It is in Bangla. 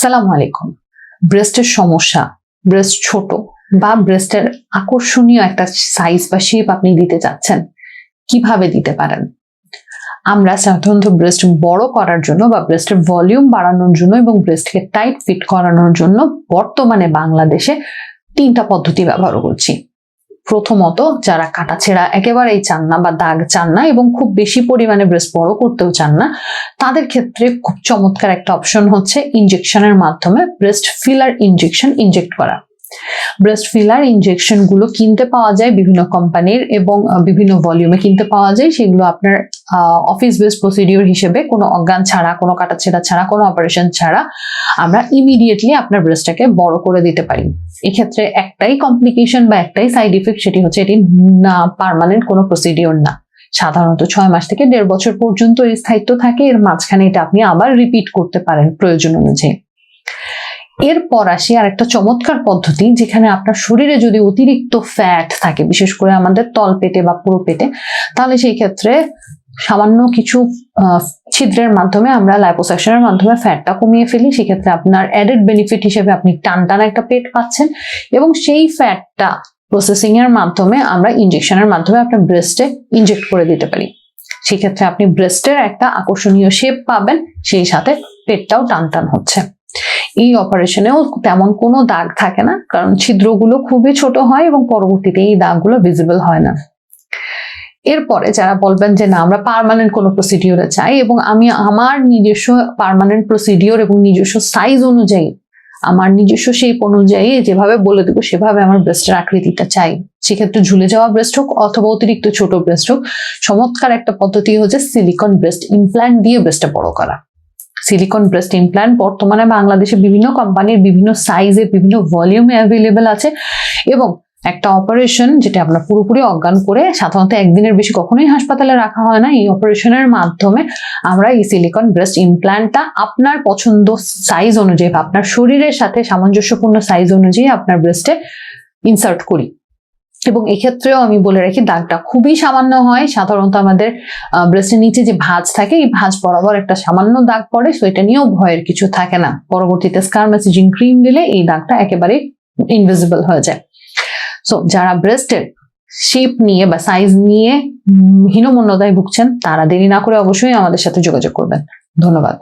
সালাম আলাইকুম। ব্রেস্টের সমস্যা, ব্রেস্ট ছোট বা ব্রেস্টের আকর্ষণীয় একটা সাইজ বা শেপ আপনি দিতে চাচ্ছেন, কীভাবে দিতে পারেন? আমরা সাধারণত ব্রেস্ট বড় করার জন্য বা ব্রেস্টের ভলিউম বাড়ানোর জন্য এবং ব্রেস্টকে টাইট ফিট করানোর জন্য বর্তমানে বাংলাদেশে তিনটা পদ্ধতি ব্যবহার করছি। প্রথমত যারা কাটাছেঁড়া একেবারেই চান না বা দাগ চান না এবং খুব বেশি পরিমাণে ব্রেস্ট বড় করতেও চান না, তাদের ক্ষেত্রে খুব চমৎকার একটা অপশন হচ্ছে ইনজেকশনের মাধ্যমে ব্রেস্ট ফিলার ইনজেকশন ইনজেক্ট করা। ব্রেস্ট ফিলার ইনজেকশনগুলো কিনতে পাওয়া যায় বিভিন্ন কোম্পানির এবং বিভিন্ন ভলিউমে কিনতে পাওয়া যায়। সেগুলো আপনার অফিস বেস প্রসিডিওর হিসেবে কোনো অজ্ঞান ছাড়া, কোনো কাটাছেঁড়া ছাড়া, কোনো অপারেশন ছাড়া আমরা ইমিডিয়েটলি আপনার ব্রেস্টটাকে বড় করে দিতে পারি। এক্ষেত্রে একটাই কমপ্লিকেশন বা একটাই সাইড ইফেক্ট সেটি হচ্ছে এটি না পার্মানেন্ট কোনো প্রসিডিওর না। সাধারণত ছয় মাস থেকে দেড় বছর পর্যন্ত এই স্থায়িত্ব থাকে। এর মাঝখানে এটা আপনি আবার রিপিট করতে পারেন প্রয়োজন অনুযায়ী। এরপর আসি আর একটা চমৎকার পদ্ধতি, যেখানে আপনার শরীরে যদি অতিরিক্ত ফ্যাট থাকে, বিশেষ করে আমাদের তল পেটে বা পুরো পেটে, তাহলে সেই ক্ষেত্রে সামান্য কিছু ছিদ্রের মাধ্যমে আমরা লাইপোসাকশনের মাধ্যমে ফ্যাটটা কমিয়ে ফেলি। সেক্ষেত্রে আপনার অ্যাডেড বেনিফিট হিসেবে আপনি টান টান একটা পেট পাচ্ছেন এবং সেই ফ্যাটটা প্রসেসিং এর মাধ্যমে আমরা ইনজেকশনের মাধ্যমে আপনার ব্রেস্টে ইনজেক্ট করে দিতে পারি। সেক্ষেত্রে আপনি ব্রেস্টের একটা আকর্ষণীয় শেপ পাবেন, সেই সাথে পেটটাও টান টান হচ্ছে। এই অপারেশনেও তেমন কোনো দাগ থাকে না, কারণ ছিদ্রগুলো খুবই ছোট হয় এবং পরবর্তীতে এই দাগগুলো ভিজিবল হয় না। এরপরে যারা বলবেন যে না, আমরা পার্মানেন্ট কোনো প্রসিডিওরে চাই এবং আমি আমার নিজস্ব পার্মানেন্ট প্রসিডিওর এবং নিজস্ব সাইজ অনুযায়ী, আমার নিজস্ব শেপ অনুযায়ী যেভাবে বলে দেবো সেভাবে আমার ব্রেস্টের আকৃতিটা চাই। সেক্ষেত্রে ঝুলে যাওয়া ব্রেস্ট হোক অথবা অতিরিক্ত ছোট ব্রেস্ট হোক, চমৎকার একটা পদ্ধতি হচ্ছে সিলিকন ব্রেস্ট ইমপ্ল্যান্ট দিয়ে ব্রেস্টটা বড় করা। সিলিকন ব্রেস্ট ইমপ্ল্যান্ট বর্তমানে বাংলাদেশে বিভিন্ন কোম্পানির বিভিন্ন সাইজে বিভিন্ন ভলিউমে অ্যাভেলেবেল আছে। এবং একটা অপারেশন যেটা আমরা পুরোপুরি অজ্ঞান করে সাধারণত একদিনের বেশি কখনোই হাসপাতালে রাখা হয় না। এই অপারেশনের মাধ্যমে আমরা এই সিলিকন ব্রেস্ট ইমপ্ল্যান্টটা আপনার পছন্দ সাইজ অনুযায়ী বা আপনার শরীরের সাথে সামঞ্জস্যপূর্ণ সাইজ অনুযায়ী আপনার ব্রেস্টে ইনসার্ট করি। এবং এক্ষেত্রেও আমি বলে রাখি দাগটা খুবই সামান্য হয়। সাধারণত আমাদের ব্রেস্টের নিচে যে ভাঁজ থাকে, এই ভাঁজ বরাবর একটা সামান্য দাগ পড়ে তো এটা নিয়েও ভয়ের কিছু থাকে না। পরবর্তীতে স্কার মেসেজিং ক্রিম দিলে এই দাগটা একেবারে ইনভিজিবল হয়ে যায়। সো যারা ব্রেস্টের শেপ নিয়ে বা সাইজ নিয়ে হীনমন্যতায় ভুগছেন, তারা দেরি না করে অবশ্যই আমাদের সাথে যোগাযোগ করবেন। ধন্যবাদ।